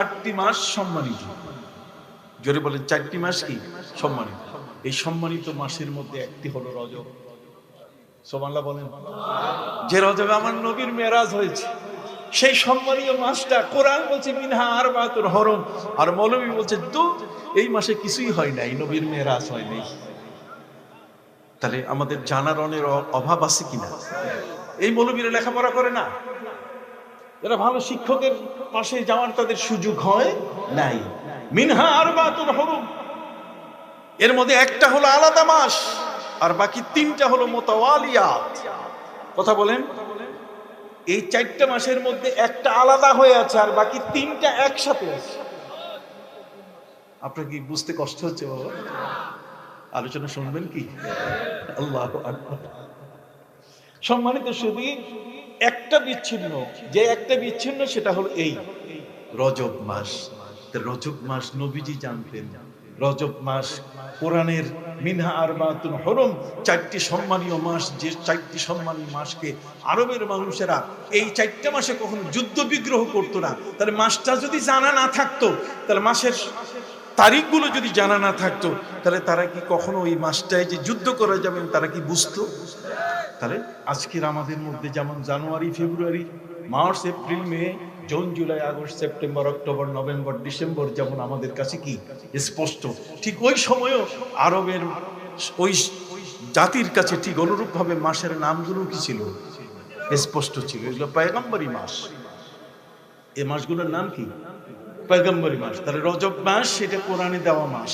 চারটি মাস সম্মানিত। জোরে বলেন, চারটি মাস কি? সম্মানিত। এই সম্মানিত মাসের মধ্যে একটি হলো রজব। সোমাল্লা বলেন, যে রজবে আমার নবীর মেরাজ হয়েছে, সেই সম্মানীয় মাসটা কোরআন বলছে, মিনহা আর বাতুর হরম। আর মৌলবী বলছে, তো এই মাসে কিছুই হয় নাই, নবীর মেরাজ হয় নাই। তাহলে আমাদের জানার অনের অভাব আছে কিনা? এই মৌলবীরা লেখাপড়া করে না? যারা ভালো শিক্ষকের পাশে যাওয়ার তাদের সুযোগ হয়? নাই। মিনহা আর বাতুর হরম। এর মধ্যে একটা হলো আলাদা মাস আর বাকি তিনটা হলো মোতাওয়ালিয়াত। কথা বলেন। এই চারটা মাসের মধ্যে একটা আলাদা হয়ে আছে আর বাকি তিনটা একসাথে আছে। আপনার কি বুঝতে কষ্ট হচ্ছে বাবা? আলোচনা শুনবেন কি? আল্লাহ সম্মানিত শুধু একটা বিচ্ছিন্ন, যে একটা বিচ্ছিন্ন সেটা হলো এই। রজব মাস। রজব মাস নবীজি জানতেন। রজব মাস কোরআনের মিনহা আরবাতুন হরম। চারটি সম্মানীয় মাস, যে চারটি সম্মানীয় মাসকে আরবের মানুষেরা এই চারটা মাসে কখনো যুদ্ধ বিগ্রহ করতো না। তাহলে মাসটা যদি জানা না থাকতো, তাহলে মাসের তারিখগুলো যদি জানা না থাকতো, তাহলে তারা কি কখনো ওই মাসটায় যে যুদ্ধ করা যাবেন তারা কি বুঝতো? তাহলে আজকের আমাদের মধ্যে যেমন January, February, March, April, May, June, July, August, September, October, November, December যেমন আমাদের কাছে কি স্পষ্ট, ঠিক ওই সময়ও আরবের ওই জাতির কাছে ঠিক অনুরূপভাবে মাসের নামগুলো কি ছিল? স্পষ্ট ছিল, এগুলো পয়গম্বরী মাস। এ মাসগুলোর নাম কি? পয়গম্বরী মাস, তাহলে রজব মাস, সেটা কোরআনে দেওয়া মাস।